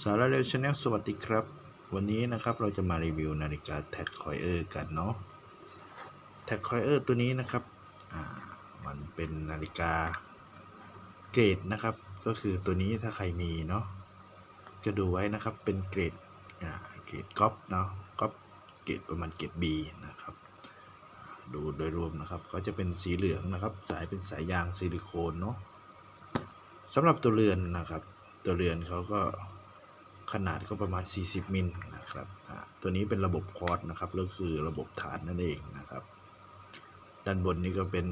สารเร็วชาแนลสวัสดีครับ วันนี้นะครับเราจะมารีวิวนาฬิกาแท็กคอยเออร์กันเนาะแท็กคอยเออร์ตัวนี้นะครับมันเป็นนาฬิกาเกรดนะครับ ก็คือตัวนี้ถ้าใครมีเนาะจะดูไว้นะครับเป็นเกรดเกรดก๊อปเนาะก๊อปเกรดประมาณเกรด B นะครับดูโดยรวมนะครับก็จะเป็นสีเหลืองนะครับ สายเป็นสายยางซิลิโคนเนาะสำหรับตัวเรือนนะครับ ตัวเรือนเขาก็ ขนาดก็ประมาณ 40 มิลนะครับตัวนี้เป็นระบบคอร์สนะครับก็คือระบบฐานนั่นเองนะครับ ด้านบนนี้ก็เป็น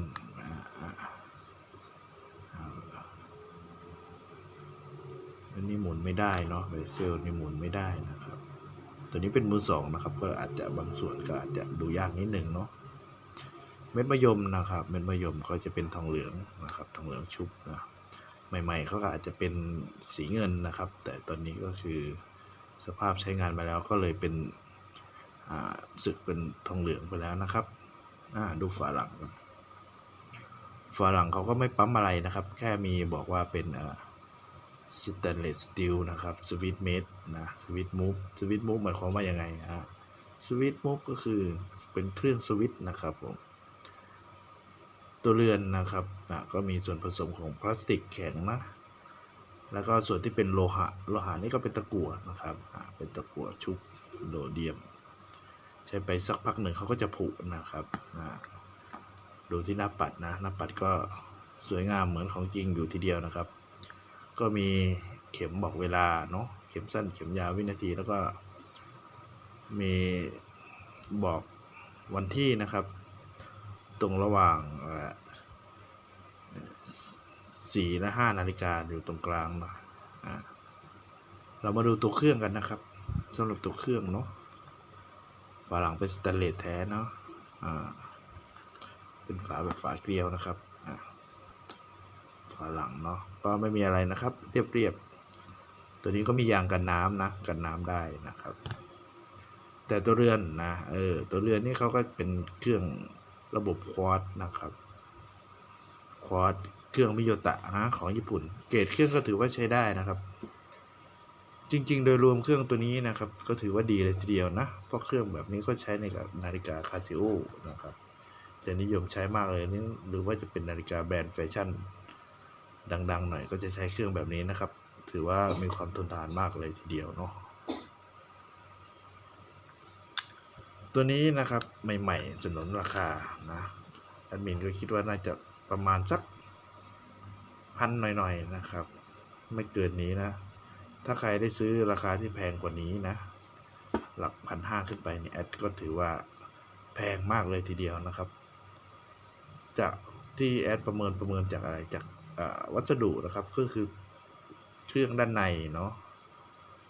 อันนี้หมุนไม่ได้เนาะเบเซลนี่หมุนไม่ได้นะครับ ตัวนี้เป็นมือสองนะครับ ก็อาจจะบางส่วนก็อาจจะดูยากนิดหนึ่งเนาะเม็ดมะยมนะครับ เม็ดมะยมเขาจะเป็นทองเหลืองนะครับ ทองเหลืองชุบนะ ใหม่ๆเขาก็อาจจะเป็นสีเงินนะครับ แต่ตอนนี้ก็คือสภาพใช้งานมาแล้วก็เลยเป็นสึกเป็นทองเหลืองไปแล้วนะครับดูฝาหลังฝาหลังเขาก็ไม่ปั๊มอะไรนะครับ แค่มีบอกว่าเป็นสแตนเลสสตีลนะครับสวิตเมดนะสวิตมูฟสวิตมูฟหมายความว่ายังไงอะสวิตมูฟก็คือเป็นเครื่องสวิตนะครับผม ตัวเรือนนะครับอะก็มีส่วนผสมของพลาสติกแข็งนะ แล้วก็ส่วนที่เป็นโลหะ โลหะนี่ก็เป็นตะกั่วนะครับ เป็นตะกั่วชุบโลเดียม ใช้ไปสักพักหนึ่งเขาก็จะผุนะครับอะดูที่หน้าปัดนะ หน้าปัดก็สวยงามเหมือนของจริงอยู่ทีเดียวนะครับ ก็มีเข็มบอกเวลาเนาะ เข็มสั้น เข็มยาววินาที แล้วก็มีบอกวันที่นะครับ รงระหว่างสี่และห้านาฬิกาอยู่ตรงกลางนะเรามาดูตัวเครื่องกันนะครับสำหรับตัวเครื่องเนาะฝาหลังเป็นสแตนเลสแท้เนาะเป็นฝาแบบฝาเกลียวนะครับฝาหลังเนาะก็ไม่มีอะไรนะครับ เรียบๆตัวนี้ก็มียางกันน้ำนะกันน้ำได้นะครับ แต่ตัวเรือนนะเออตัวเรือนนี่เขาก็เป็นเครื่อง ระบบควอดนะครับควอดเครื่องมิโยตะนะของญี่ปุ่น เกรดเครื่องก็ถือว่าใช้ได้นะครับ จริง ๆ โดยรวมเครื่องตัวนี้นะครับ ก็ถือว่าดีเลยทีเดียวนะ เพราะเครื่องแบบนี้ก็ใช้ในกับนาฬิกาคาซิโอนะครับจะนิยมใช้มากเลยนี่หรือว่าจะเป็นนาฬิกาแบรนด์แฟชั่น ดัง ๆ หน่อยก็จะใช้เครื่องแบบนี้นะครับ ถือว่ามีความทนทานมากเลยทีเดียวเนาะ ตัวนี้นะครับใหม่ๆสนนราคานะแอดมินก็คิดว่าน่าจะประมาณสักพันหน่อยๆนะครับ ไม่เกินนี้นะ ถ้าใครได้ซื้อราคาที่แพงกว่านี้นะ หลักพันห้าขึ้นไปเนี่ยแอดก็ถือว่าแพงมากเลยทีเดียวนะครับ จากที่แอดประเมินประเมินจากอะไรจากวัสดุนะครับก็คือเครื่องด้านในเนาะ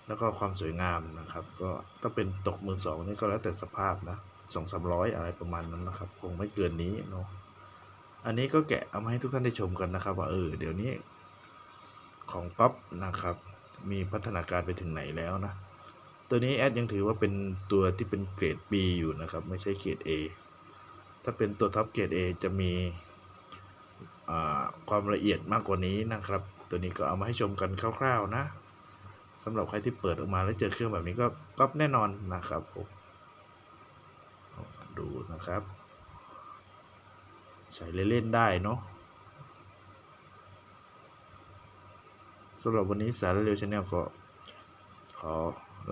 แล้วก็ความสวยงามนะครับ ก็ถ้าเป็นตกมือสองนี่ก็แล้วแต่สภาพนะสองสามร้อยอะไรประมาณนั้นนะครับ คงไม่เกินนี้เนาะอันนี้ก็แกะเอามาให้ทุกท่านได้ชมกันนะครับ ว่าเออเดี๋ยวนี้ของก๊อปนะครับ มีพัฒนาการไปถึงไหนแล้วนะ ตัวนี้แอดยังถือว่าเป็นตัวที่เป็นเกรด B อยู่นะครับ ไม่ใช่เกรด A ถ้าเป็นตัวท็อปเกรด A จะมีความละเอียดมากกว่านี้นะครับ ตัวนี้ก็เอามาให้ชมกันคร่าว ๆ นะ สำหรับใครที่เปิดออกมาแล้วเจอเครื่องแบบนี้ก็ก๊อปแน่นอนนะครับผมดูนะครับ ใส่เล่นๆได้เนาะสำหรับวันนี้สารเร็วชาแนลก็ขอ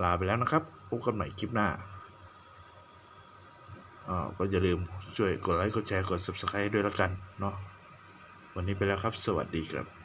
ลาไปแล้วนะครับพบกันใหม่คลิปหน้าอ่าก็อย่าลืมช่วยกดไลค์กดแชร์กด subscribe ด้วยล้วกันเนาะวันนี้ไปแล้วครับ สวัสดีครับ